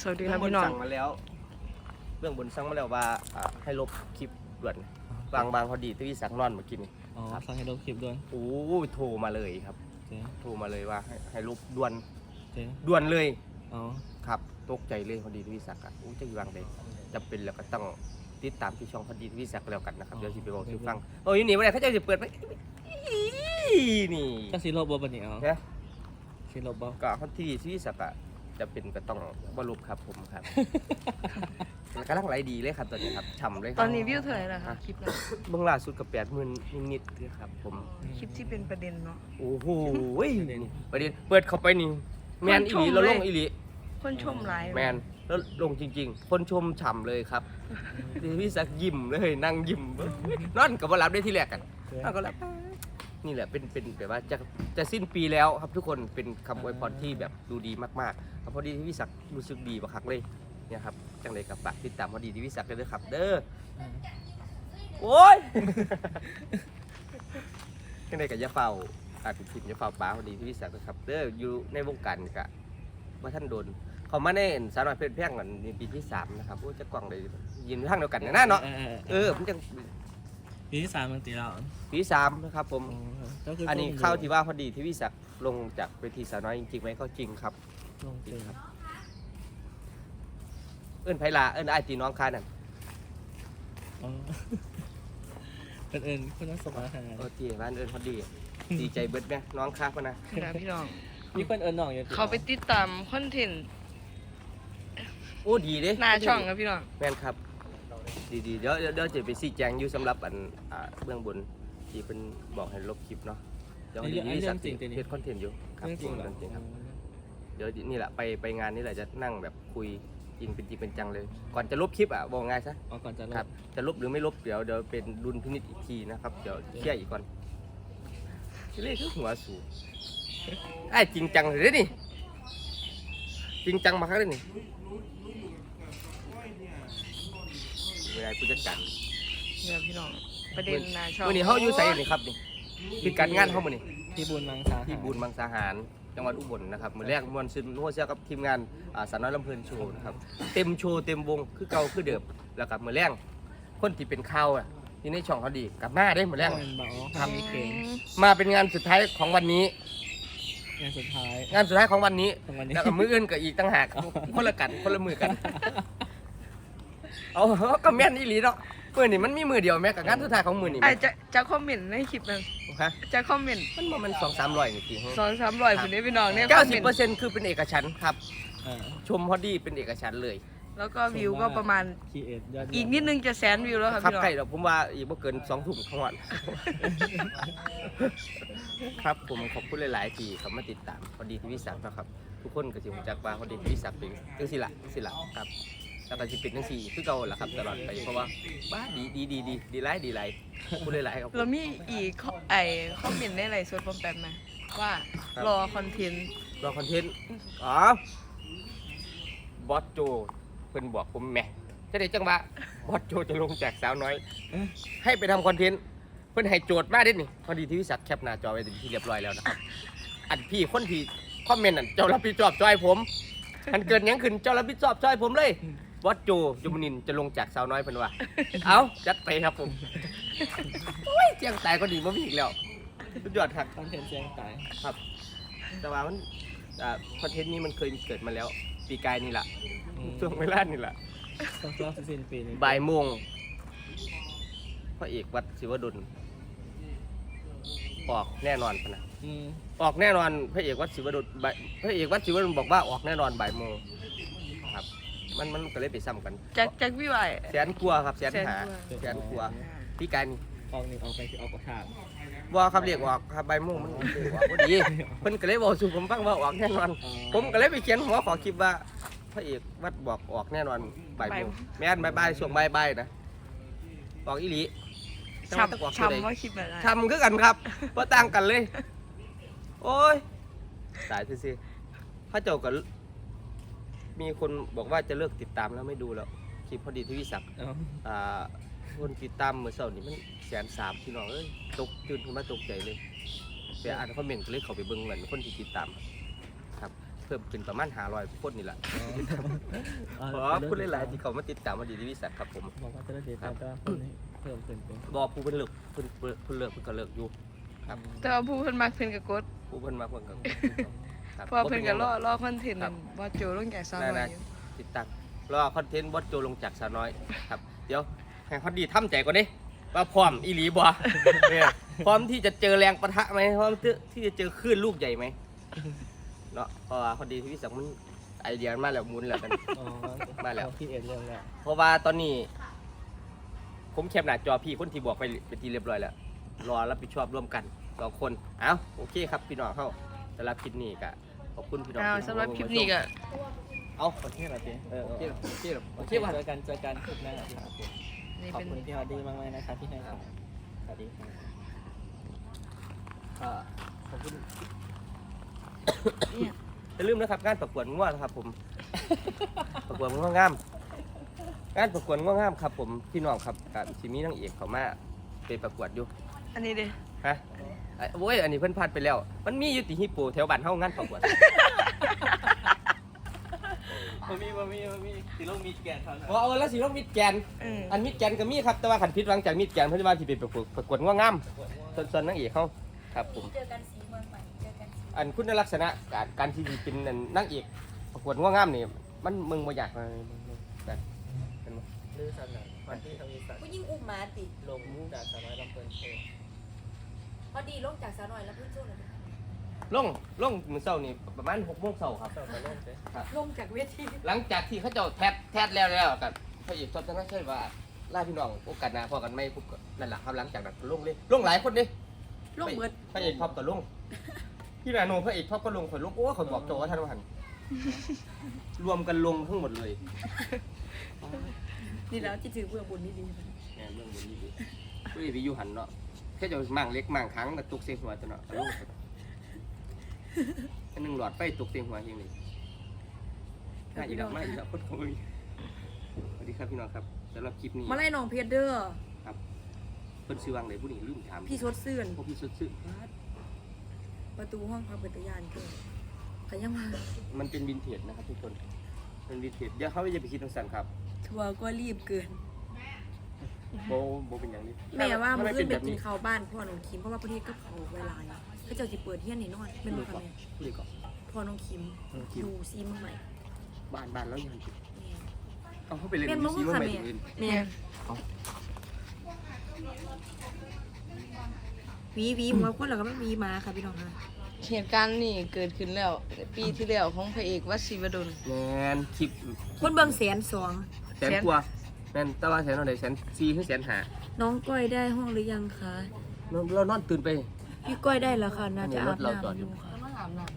สวัสดีเบื้คองบนรับพี่น้อง สั่งมาแล้วเบื้องบนสั่งมาแล้วว่าอ่าให้ลบคลิปด่วนบางบางพอดีที่สั่งนอนเมื่อกี้นี่อ๋อสั่งให้ลบคลิปด้วยโอ้ยโทรมาเลยครับ เจ๊โทรมาเลยว่าให้ให้ลบด่วนเจ๊ด่วนเลยอ๋อครับตกใจเลยพอดีที่สักอะอู้จะอยู่วางใดจะเป็นแล้วก็ต้องติดตามที่ช่องพอดีที่สักแล้วกันนะครับเดี๋ยวสิไปบอกสิฟังโอ้ยอยู่นี่วันไหนเขาจะสิเปิดไหมนี่ก็สีลบบ่บันนี้เอา นะ สีลบบ่ก็คนที่ที่สักอะ จะเป็นก็ต้องบรรลุครับผมครับ กำลังไหลดีเลยครับตอนนี้ครับฉ่ำเลยคตรัอนนี้วิวเท่าไหร่แล้วคะคลิปเราเบื้องล่าสุดกับแปดหมื่นนิดๆเลยครับผม คลิปที่เป็นประเด็นเนาะ โอ้โหนี่ประเด็นเปิดเข้าไปนี่แมนอีหลีคนชมเราลงเลยอีหลีคนชมหลายแมนแล้วลงจริง ๆ คนชมฉ่ำเลยครับดีพี่สักยิ้มเลยนั่งยิ้มนอนกับว่ารับได้ที่แรกกันเจ๊นอนก็รับ นี่แหละเป็นเป็นแบบว่าจะจะสิ้นปีแล้วครับทุกคนเป็นคำอวยพรที่แบบดูดีมากๆครับพอดีที่พี่ศักดิ์รู้สึกดีบักคักเลยเนี่ยครับจังเลยกับฝากติดตามพอดีที่พี่ศักดิ์เลยเด้อครับ เด้อโอ้ยจังเลยกับยาเฝ้าอาจเป็นผิดยาเฝ้าป้าพอดีที่พี่ศักดิ์เลยครับเด้ออยู่ในวงการกะว่าท่านโดนเขามาในสาวน้อยเพชรแพร่งกันนี่ปีที่สามนะครับโอ้จะกล่องเลยยินทางเดียวกันนะเนาะเออผมจะ ปีที่สามมันตีเราปีที่สามนะครับผมก็คืออัอันนี้เข้าที่ว่าพอดีที่พี่ศักดิ์ลงจากเวทีสาวน้อยจริงๆไหมก็จริงครับ ลงจริงครับเอิ้นไพลาเอิ้นไอายตีน้องคานั่นอ๋อเป็นเอิญคนนั้นสมาหาโอเคบ้านเอิ้นพอดี ดีใจเบิดไหมน้องคาพะนะนะพี่น้อง มีคนเอิญน้องอยู่ติเขาไปติดตามคอนเทนต์โอ้ดีเด้หน้าช่องครับพี่น้อง แม่นครับ ดีดีๆ เดี๋ยวเดี๋ยวเดี๋ยวจะไปชี้แจงอยู่สำหรับอันอ่าเบื้องบนที่เป็นบอกให้ลบคลิปเนาะเดี๋ยวอันดีนี้นี่เรื่สัอกงจริงติเฮ็ดคอนเทนต์อยู่ครับเรื่องจริงเหรอเรื่องจริงครับเดี๋ยวนี่แหละไปไปงานนี่แหละจะนั่งแบบคุยจริงเป็นจริงเป็นจังเลย ก่อนจะลบคลิปอะบอกง่ายซะอ๋อก่อนจะลครับ บจะลบหรือไม่ลบเดี๋ยวเดี๋ยวเป็นดุลพินิจอีกทีนะครับเดี๋ยวเคลียร์อีกก่อนที่เลขคือหัวสูงไอ้จริงจังเลยเด้อนี่จริงจังมาครั้งเลยนี่ เวลาผู้จัดการเนี่ยพี่น้องประเด็นหน้าช่องวันนี้เขาอยู่ไสนี่ครับนี่คือการงานเขามื่อนี่ที่บุญมังสาหารที่บูนบางสาหาร จังหวัดอุบลนะครับมือแรกมวนซึนนัวเสียกับทีมงานอ่าสาวน้อยลำเพลินโชว์นะครับเต็มโชว์เต็มวงคือเก่าคือเดิมแล้วกับมือแรกคนที่เป็นข่าวอะที่ในช่องเขาดีกลับมาได้มือแรกเป็นเบาทำมีเพลงมาเป็นงานสุดท้ายของวันนี้ งานสุดท้าย งานสุดท้ายของวันนี้ของวันนี้แล้วก็มืออื่นก็อีกตั้งหากคนละกันคนละมือกัน เอาก็แม่นอีหลีเนาะมือนี่มันมีมือเดียวแม่กับงานสุดท้ายของมือนี่ไอแม่จะจะคอมเมนต์ในคลิปนั้นฮะจะคอมเมนต์มันบ่มันสองสามร้อยนี่จริงสองสามร้อยคนนี้พี่น้องเนี่ยคเก้าอมสิเมบนเปอร์ต์เซ็นต์คือเป็นเอกฉันท์ครับอ่าชมพอดีเป็นเอกฉันท์เลย แล้วก็วิวก็ประมาณคีเอทยอดเยี่ยมอีกนิดนึงจะแสนวิวแล้วครับครับพี่น้อง ใกล้แล้วผมว่าอีกบ่เกินสองทุ่มของวัน ครับผมขอบคุณหลาย ๆ ที่เขามาติดตามพอดีที่วิสักนะครับ ทุกคนก็สิรู้จักว่าพอดีที่วิสักเป็นจังสิละจังสิละครับ แล้วก็สิเป็นจังสี่คือเก่าล่ะครับตลอดไปเพราะว่าบ้าดีดีดีดีดีหลายดีหลายพูดหลายๆครับผม แล้วมีอีกข้อไอคอมเมนต์ในไลฟ์สดปอมแปมนะว่าครับ รอคอนเทนต์ รอคอนเทนต์ อ๋อบอสโจเพิ่นบอกผมแหม่จะได้จังหวะบอสโจจะลงจากสาวน้อย ให้ไปทำคอนเทนต์ เพิ่นให้โจทย์มาเด้นี่พอดีที่วิสักแคปหน้าจอไว้เป็นที่เรียบร้อยแล้วนะครับ อันพี่คนที่คอมเมนต์นั่นเจ้ารับผิดชอบจอยผม อันเกิดหยังขึ้นเจ้ารับผิดชอบจอยผมเลย บอสโจจุมนินจะลงจากสาวน้อยเพิ่นว่า เอาจัดไปครับผมโอ้ยเจียงตายก็ดีบ่มีอีกแล้วสุดยอดครับคอนเทนต์เสียงตายครับ แต่ว่ามันอ่าคอนเทนต์นี้มันเคยเกิดมาแล้ว ปีกายนี่แหละอืมช่วงเวลานี่แหละต้องรอบสิ้นปีนี้บ่ายโมงพระเอกวัดศิวดลออกแน่นอนพะนะอืมออกแน่นอนพระเอกวัดศิวดลบ่ายพระเอกวัดศิวดลบอกว่าออกแน่นอนบ่ายโมงครับ มันมันก็เลยไปซ้ำกันจากจากวิวไอแสนกลัวาครับแสนหาแสนกว่าแสนกลัวาพี่กายนี่ออกนี่ออกไปคือออกกระถางว่าครับเรียกออกครับบ่ายโมงมันออกพอดีเพิ่นก็เลยบอกสู่ผมฟังว่าออกแน่นอน ผมก็เลยไปเขียนหัวขอคลิปว่าพระเอกวัดบอกออกแน่นอนบ่ายโมงแม่นบ่ายๆช่วงบ่ายๆนะออกอีหลีแต่ว่าต้องออกช้ำเท่าใด ช้ำว่าคลิปแบบนั้น ทำคือกันครับ ว่าต่างกันเลย โอ้ย ตายซื่อๆพระเจ้าก็ มีคนบอกว่าจะเลิกติดตามแล้วไม่ดูแล้วคลิปพอดีที่วิสักดิ์เอาอ่าคนติดตามเมื่อเช้านี่มันแสนสามพี่น้องเอ้ยตกตื่นขึ้นมาตกใจเลยแต่อ่านคอมเมนต์ก็เลยเข้าไปเบิ่งเหมือนคนที่ติดตาม ครับเพิ่มขึ้นประมาณ500คนนี่แหละอ๋อขอบคุณหลายๆที่เขามาติดตามมาดีที่วิสัทครับผมบอกว่าจะได้เดทแต่ว่าคนนี้เพิ่มขึ้นเป็นบอกผู้เพิ่นเลิกเพิ่นเพิ่นเพิ่นเลิกเพิ่นก็เลิกอยู่ ครับแต่ว่าผู้เพิ่นมักเพิ่นก็กดผู้เพิ่นมาเพิ่นก็ครับ เพราะว่าเพิ่นก็รอรอคอนเทนต์ครับว่าโจลงจากซาวได้น้อได้ยอยู่ติดตั้งรอคอนเทนต์บอสโจลงจากสาวน้อยครับ เดี๋ยวให้เขาดีทำใจก่อนดิว่าพร้อมอีหลีบ่เนี่ยพร้อมที่จะเจอแรงปะทะไหมพร้อมที่จะเจอคลื่นลูกใหญ่ไหมเนาะเพราะว่าพอดีที่พี่สังมันไอเดียมันมาแล้วหมุนแล้วกันอ๋อมาแล้วพี่เอ็ดเรื่องแล้วเพราะว่าตอนนี้ ผมแคปหน้าจอพี่คนที่บอกไปเป็นที่เรียบร้อยแล้วรอรับผิดชอบร่วมกันสองคนเอ้าโอเคครับพี่น้องเข้าสำหรับคลิปนี้ก็ ขอบคุณพี่น้องอ้าวที่สำหรับคลิปนี้ก็เอาโอเคเหรอพี่เออโอเคโอเคโอโอเคเคว่าเจอกันเจอกันคลิปหน้าครับนี่ขอบเป็นคุณพี่ฮอดดี้มากๆนะคะที่ให้ครับสวัสดีครับอ่าขอบคุณเนี่ยอย่าลืมนะครับงานประกวดง่วนะครับ ผม ประกวดง่วงามงานประกวดง่วงามครับ ผมพี่น้องครับกับชิมีนางเอกเขามาไปประกวดอยู่อันนี้เด้ฮะ ไอ้โอ้ยอันนี้เพิ่นพลาดไปแล้ว มันมีอยู่ที่ฮิปโปแถวบ้านเฮางานประกวดมามีมามีมามีสีโลกมีแกนเท่านั้นว่าเอาแล้วสิลงมิดแกนเอออันมิดแกนก็มีครับแต่ว่าขันพิษหลังจากมิดแกนเพิ่นว่าสิไปประกวดประกวดง่วงามส่วนส่วนนางเอกเขาครับผม เจอกันสีเมืองใหม่เจอกันสีอันคุณลักษณะการการที่เป็นอันนางเอกประกวดง่วงามนี่มันมึงบ่อยากมาแบบเป็นบ่ลือสันหน่อยวันที่ทวีสันผู้ยิ่งอุ้มหมาติดลงมุกดาสาวน้อยลำเพลินโชว์พ อดีลงจากสาวหน่อยแล้วเพื่อนช่วงเลยลงลงมื้อเช้านี่ประมาณ6โมงเช้าครับ เจ้ามาเล่นเด้ลงจากเวทีหลังจากที่เขาเจ้าแทดแทดแล้วแล้วกับพระเอกทศนะใช่ว่าล่าพี่น้องโอกาสหน้าพอกันไหม่ปุ๊บก็นั่นแหละครับหลังจากนั้นก็ลงเลยลงหลายคนเด้ลงเบิดพระเอกท็อปก็ลงพี่นาโนพระเอกท็อปก็ลงข่อยลงโอ้ข่อยบอกโจว่าท่านว่าหันรวมกันลงทั้งหมดเลยนี่แล้วที่ถือเบื้องบนนี่ดีแหมเรื่องบนนี้ดิผู้เอกไปอยู่หันเนาะ แค่จะมั่งเล็กมั่งครั้งกระตุกเสียงหัวตัวเนาะก็ลงไปอันหนึงหลอดไฟตกเสียงหัวเฮงเลยน่าอีกแล้วมาอีกแล้วคนเขาอีกสวัสดีครับพี่น้องครับสำหรับคลิปนี้มาไล่น้องเพชรเด้อเพิ่นซื้อวางไหนผู้นี้ลืมถามพี่ชดเสื่อนพวกพี่สดซื้อประตูห้องพักเปิดตะยานเกินขยังมามันเป็นวินเทจนะครับทุกคนเป็นวินเทจอย่าเขาไม่จะไปคิดตรงสันครับทัวร์ก็รีบเกิน โบโบเป็นอย่างนี้แม่ว่าถ้มันไเป็ขึ้นนไปแบบกินนี้ข้าวบ้านพ่อน้องคิมเพราะว่าประเทศก็เขาเวลาเนี่ยเขาเจ้าสิเปิดเที่ยงนี่นอนเป็นบ่ค่ะแม่พูดเลยก่อนพ่อน้องคิมน้องคิมดูซีมใหม่บ้านบ้านแล้วยังแม่เอาเขาไปเล่นแม่นมีบ่ซีค่ะว่าใหม่แม่ถึงอื่นแม่หวีหวีหัวคนแล้วก็ไม่มีมาค่ะพี่น้องค่ะเหตุการณ์นี่เกิดขึ้นแล้ว ปีที่แล้วของพระเอกวัดศรีวดลแมนคลิปคนเบิ่งแสนสองแสนกว่าแมนแตะวันแสนเท่าไหร่แสนสี่ถึงแสนห้าน้องก้อยได้ห้องหรือยังคะ เราเรานอนตื่นไป พี่ก้อยได้แล้วค่ะ น่าจะอัอานบนี้รถเราจอดน้ำออยู่ยู่ค่ะ มาถามหน่อย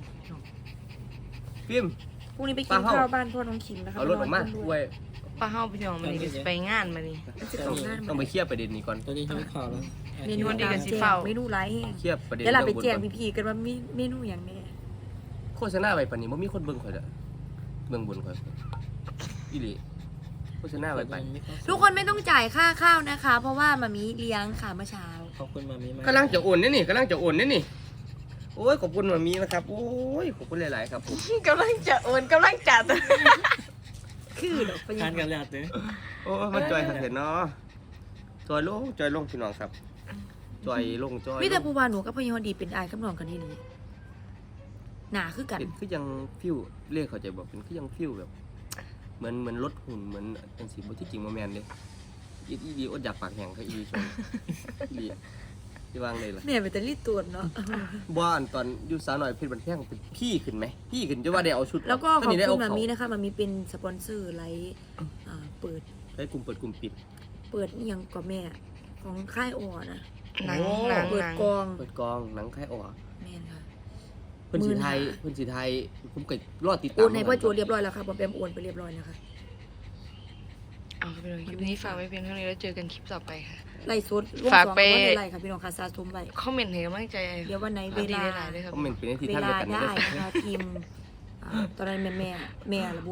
ฟิล์ม พรุ่งนี้ไปกินป้าเฮ้าข้าวบ้านพ่อน้องคิมนะคะเอารถออกมาไปนนไว้ป้าเฮาพี่น้องมันนี่ก็สิไปงานมานี่ จะตกงานต้องไปเคลียร์ประเด็นนี้ก่อนตัวนี้ให้ขอแล้วเมนูวันนี้ตามก็สิแจ้เฝ้างเมนูหลายแห้งเคลียร์ประเด็นเดี๋ยวเราไปรื่องบนแจ้งก่อนพี่ๆกันว่ามีเมนูอย่างแน่โฆษณาไปปานนี้บ่มีคนเบิ่งข่อยเด้อเบิ่งบนข่อยอีหลีโฆ ษณาไปปานทุกคนไม่ต้องจ่ายค่าข้าวนะคะ เพราะว่ามามีเลี้ยงค่ะเมื่อเช้า ขอบคุณมามีมากกำลังจะโอนนี่นี่กำลังจะโอนนี่นี่โอ้ยขอบคุณมามีนะครับโอ้ยขอบคุณหลาย ๆ ครับผมกำลังจะโอนกำลังจัดคือดอกไปยัทางนกันแล้วเด้โอ้ยมันจอยขัดเห็นเนาะจอยลงจอยลงพี่น้องครับจอยลงจอยมิแต่ผู้วานหนูกับพยอนดีเป็นอายกับน้องกันนี่เลยหนาคือกัน เป็นคือยังฟิวเรียกเขาใจบอกเป็นคือยังฟิวแบบ เหมือนเหมือนรถหุ่นเหมือนเป็นสีบที่จริงโมแมนเลยอีอีดีอดอยากปากแห้งเขาอีดีชมอีดีที่วางเลยล่ะแม่เป็นแต่รีดตัวเนาะบ้านตอนอยู่สาวหน่อยเพชรบันแท่งเป็นพี่ขึ้นไหมพี่ขึ้นจะว่าได้เอาชุดแล้วก็ขตอบนนี้ได้คุเอาณมาเขามีนะคะมามีเป็นสปอนเซอร์ไลฟ์อ่าเปิดได้กลุ่มเปิดกลุ่มปิด เปิดอิหยังกับแม่ของค่ายอ่อนะหนังโอ้หนังเปิดหนังกองเปิดกองหนังค่ายออกแม่นค่ะ เพิ่นสีไทยหมื่นห้าเพิ่นสีไทยผมก็รอดติดตามโอนให้พ่อโจเรียบร้อยแล้วค่ะบอมแบมโอนไปเรียบร้อยนะคะเอาไปเลยคลิปนี้ฝากไว้เพียงเท่านี้แล้วเจอกันคลิปต่อไปค่ะ ไล่สดร่วมฝากสองไปก็ได้ไล่ค่ะพี่น้องค่ะสะสมไว้คอมเมนต์ให้กำลังใจเดี๋ยววันไหนเวเวลาลา หลายๆเลยครับ คอมเมนต์เป็นในที่เวทางลาเดียวกันได้เลยนะคะพิมพ์อ่าตอนนั้นแม่แม่แม่ระบุ